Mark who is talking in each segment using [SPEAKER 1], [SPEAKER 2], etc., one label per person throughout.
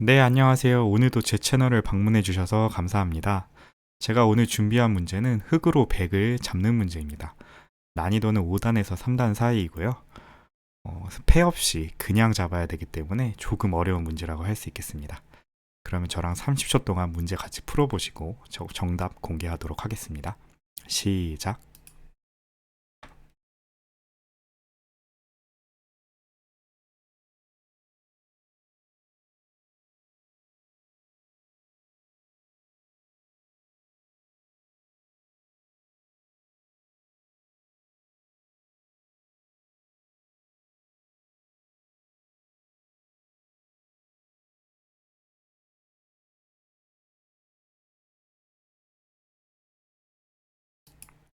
[SPEAKER 1] 네, 안녕하세요. 오늘도 제 채널을 방문해 주셔서 감사합니다. 제가 오늘 준비한 문제는 흙으로 100을 잡는 문제입니다. 난이도는 5단에서 3단 사이이고요. 어, 패 없이 그냥 잡아야 되기 때문에 조금 어려운 문제라고 할 수 있겠습니다. 그러면 저랑 30초 동안 문제 같이 풀어보시고 저 정답 공개하도록 하겠습니다. 시작.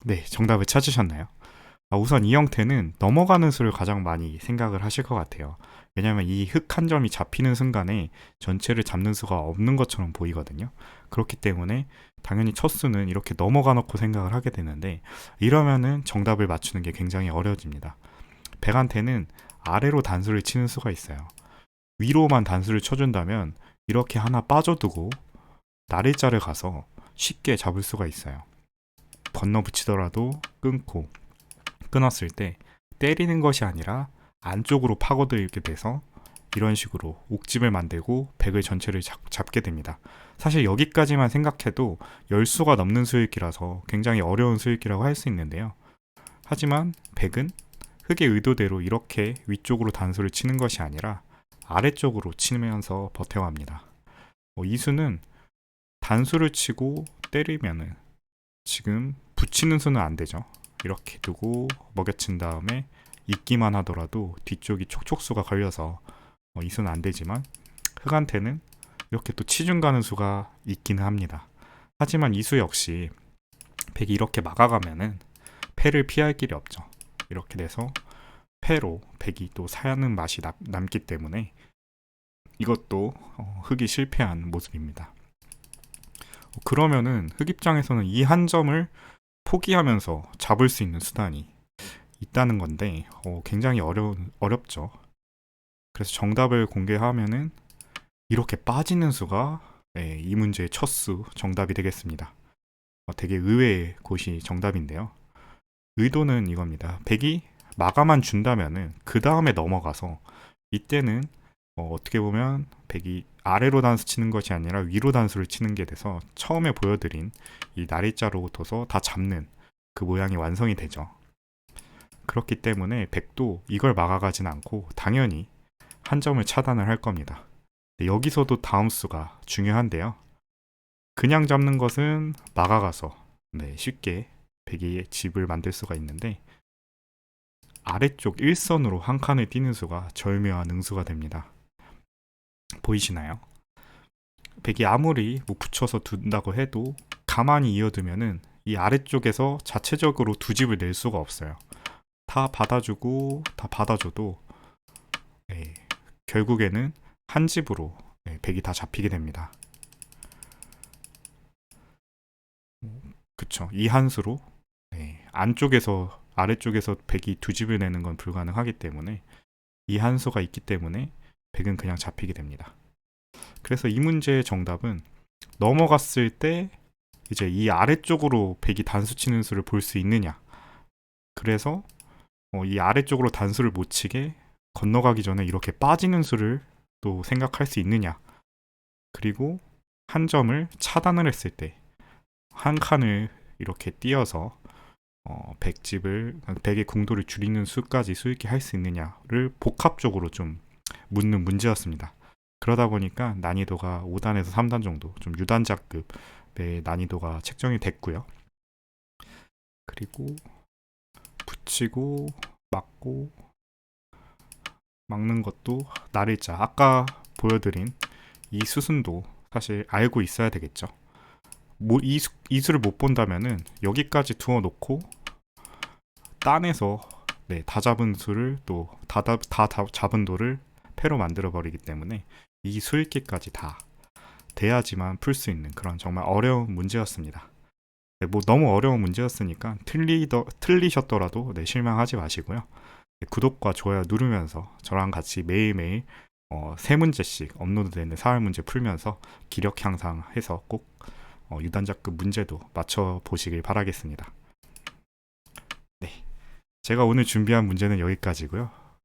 [SPEAKER 1] 네, 정답을 찾으셨나요? 아, 우선 이 형태는 넘어가는 수를 가장 많이 생각을 하실 것 같아요. 왜냐하면 이 흙 한 점이 잡히는 순간에 전체를 잡는 수가 없는 것처럼 보이거든요. 그렇기 때문에 당연히 첫 수는 이렇게 넘어가 놓고 생각을 하게 되는데 이러면은 정답을 맞추는 게 굉장히 어려워집니다. 백한테는 아래로 단수를 치는 수가 있어요. 위로만 단수를 쳐준다면 이렇게 하나 빠져두고 나래자를 가서 쉽게 잡을 수가 있어요. 건너 붙이더라도 끊고 끊었을 때 때리는 것이 아니라 안쪽으로 파고들게 돼서 이런 식으로 옥집을 만들고 백을 전체를 잡, 잡게 됩니다. 사실 여기까지만 생각해도 열수가 넘는 수익기라서 굉장히 어려운 수익기라고 할 수 있는데요. 하지만 백은 흙의 의도대로 이렇게 위쪽으로 단수를 치는 것이 아니라 아래쪽으로 치면서 버텨갑니다. 어, 이 수는 단수를 치고 때리면은 지금 붙이는 수는 안 되죠. 이렇게 두고 먹여친 다음에 있기만 하더라도 뒤쪽이 촉촉수가 걸려서 어, 이 수는 안 되지만 흑한테는 이렇게 또 치중 가는 수가 있기는 합니다. 하지만 이 수 역시 백이 이렇게 막아가면은 패를 피할 길이 없죠. 이렇게 돼서 패로 백이 또 사는 맛이 남, 남기 때문에 이것도 어, 흑이 실패한 모습입니다. 그러면은 흑 입장에서는 이 한 점을 포기하면서 잡을 수 있는 수단이 있다는 건데 어, 굉장히 어려운 어렵죠. 그래서 정답을 공개하면은 이렇게 빠지는 수가 네, 이 문제의 첫 수 정답이 되겠습니다. 어, 되게 의외의 곳이 정답인데요. 의도는 이겁니다. 백이 마감만 준다면은 그 다음에 넘어가서 이때는 어, 떻게 보면 백이 아래로 단수 치는 것이 아니라 위로 단수를 치는 게 돼서 처음에 보여드린 이 나리자로 둬서 다 잡는 그 모양이 완성이 되죠. 그렇기 때문에 백도 이걸 막아가진 않고 당연히 한 점을 차단을 할 겁니다. 여기서도 다음 수가 중요한데요. 그냥 잡는 것은 막아가서 네, 쉽게 백이 집을 만들 수가 있는데 아래쪽 일선으로 한 칸을 띄는 수가 절묘한 응수가 됩니다. 보이시나요? 백이 아무리 뭐 붙여서 둔다고 해도 가만히 이어두면은 이 아래쪽에서 자체적으로 두 집을 낼 수가 없어요. 다 받아주고 다 받아줘도 네, 결국에는 한 집으로 네, 백이 다 잡히게 됩니다. 그쵸. 이 한수로 네, 안쪽에서 아래쪽에서 백이 두 집을 내는 건 불가능하기 때문에 이 한수가 있기 때문에 백은 그냥 잡히게 됩니다. 그래서 이 문제의 정답은 넘어갔을 때 이제 이 아래쪽으로 백이 단수 치는 수를 볼 수 있느냐. 그래서 어, 이 아래쪽으로 단수를 못 치게 건너가기 전에 이렇게 빠지는 수를 또 생각할 수 있느냐. 그리고 한 점을 차단을 했을 때 한 칸을 이렇게 띄어서 어, 백집을 백의 공도를 줄이는 수까지 수익기 할수 있느냐를 복합적으로 좀 묻는 문제였습니다. 그러다 보니까 난이도가 5단에서 3단 정도 좀 유단자급의 난이도가 책정이 됐고요. 그리고 붙이고 막고 막는 것도 날일자 아까 보여드린 이 수순도 사실 알고 있어야 되겠죠. 뭐 이, 수, 이 수를 못 본다면은 여기까지 두어 놓고 딴에서 네, 다 잡은 수를 또 다 다, 다 잡은 돌을 패로 만들어 버리기 때문에 이 수읽기까지 다 돼야지만 풀 수 있는 그런 정말 어려운 문제였습니다. 네, 뭐 너무 어려운 문제였으니까 틀리더, 틀리셨더라도 네, 실망하지 마시고요. 네, 구독과 좋아요 누르면서 저랑 같이 매일매일 어, 세 문제씩 업로드되는 사회 문제 풀면서 기력 향상해서 꼭 어, 유단자급 문제도 맞춰 보시길 바라겠습니다. 네, 제가 오늘 준비한 문제는 여기까지고요.